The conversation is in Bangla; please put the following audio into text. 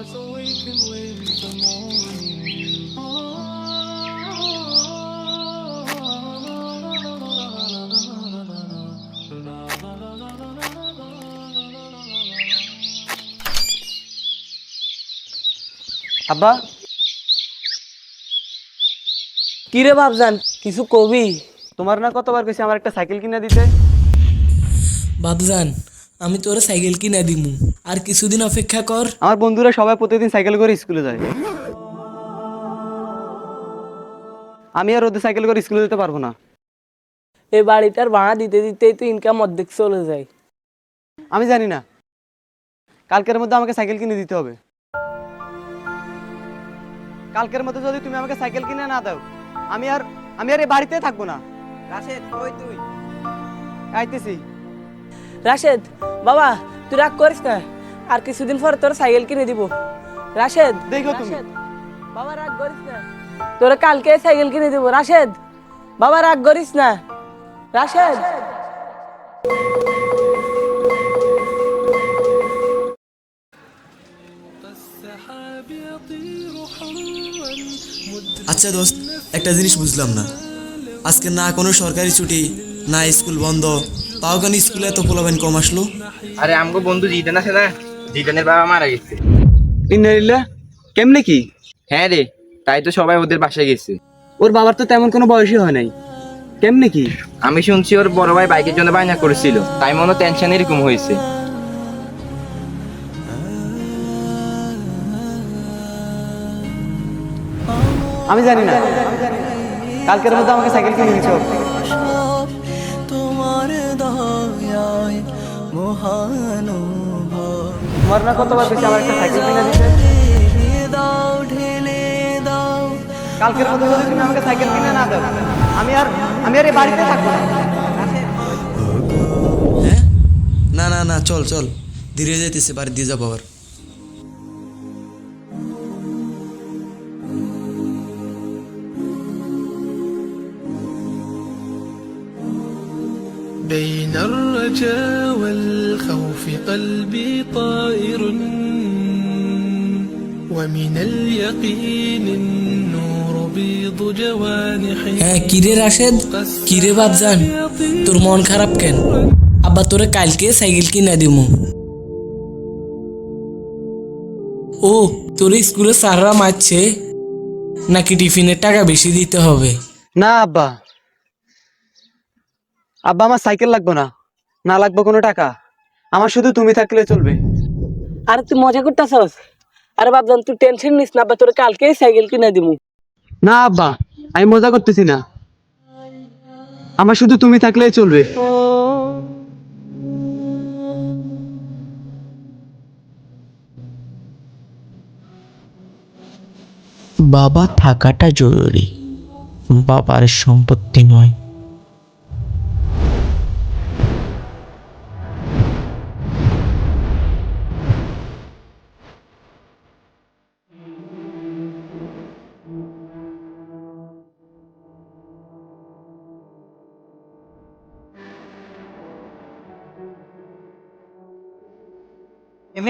heart's awaken with the morning. আব্বা কিরে ভাবজান কিছু কবি তোমার না কতবার কইছি আমার একটা সাইকেল কিনে দিতে ভাবজান আমি তোর সাইকেল কিনে দিমু। আর কিছুদিন অপেক্ষা কর। আমার বন্ধুরা সবাই প্রতিদিন সাইকেল করে স্কুলে যায়। আমি আর ওদের সাইকেল করে স্কুলে যেতে পারব না। এই বাড়িটার ভাড়া দিতে দিতেই তো ইনকাম অর্ধেক চলে যায়। আমি জানি না। কালকের মধ্যে আমাকে সাইকেল কিনে দিতে হবে। কালকের মধ্যে যদি তুমি আমাকে সাইকেল কিনে না দাও আমি আর আমি আর এই বাড়িতে থাকব না। রাশেদ কই তুই? আইতেছি। রাশেদ বাবা তুই রাগ করিস না। আর কিছুদিন পর তোর সাইকেল কিনে দিব। রাশেদ দেখো তুমি। বাবা রাগ করিস না। তোর কালকে সাইকেল কিনে দিব। রাশেদ বাবা রাগ করিস না। রাশেদ। আচ্ছা দোস্ত একটা জিনিস বুঝলাম না। আজকে না কোনো সরকারি ছুটি না স্কুল বন্ধ তাও কেন স্কুলে এত পোলাবেন কম আসলো? আরে আমগো বন্ধু জিতেন আছে না? জিতেনের বাবা মারা গেছে। কেমনে কি? হ্যাঁ রে তাই তো সবাই ওদের বাসায় গেছে। ওর বাবার তো তেমন কোনো বয়সই হয় নাই। কেমনে কি? আমি শুনছি ওর বড় ভাই বাইকের জন্য বায়না করেছিল। তাই মনে টেনশন এরকম হয়েছে। আমি জানি না। কালকের মধ্যে আমাকে সাইকেল কিনে দিতে হবে। তোমার দয়ায় মহানুভব। তোমার না কতবার কইছি আমার একটা সাইকেল কিনে দিতে দাও ঢেলে দাও। কালকের মধ্যে যদি তুমি আমাকে সাইকেল কিনে না দাও আমি আর আমি আর এই বাড়িতে থাকব না। হ্যাঁ? না না না চল চল। ধীরে যেতেছে বাড়ি দিয়ে যাব আবার। بين الرجاء والخوف قلبي طائر ومن اليقين النور بيض جوانحي হ্যাঁ কিরে রাশেদ কিরে বাপজান তোর মন খারাপ কেন আব্বা তোরে কালকে সাইকেল কিনে দিমু ও তোর স্কুলে স্যাররা মারছে নাকি টিফিনের টাকা বেশি দিতে হবে না আব্বা আব্বা আমার সাইকেল লাগবে না। না লাগবে কোনো টাকা। আমার শুধু তুমি থাকলে চলবে। আরে তুই মজা করতেছস? আরে বাপজান তুই টেনশন নিস না আব্বা তোরে কালকে সাইকেল কিনে দিমু। না আব্বা আমি মজা করতেছি না। আমার শুধু তুমি থাকলেই চলবে। বাবা থাকাটা জরুরি। বাবার সম্পত্তি নয়।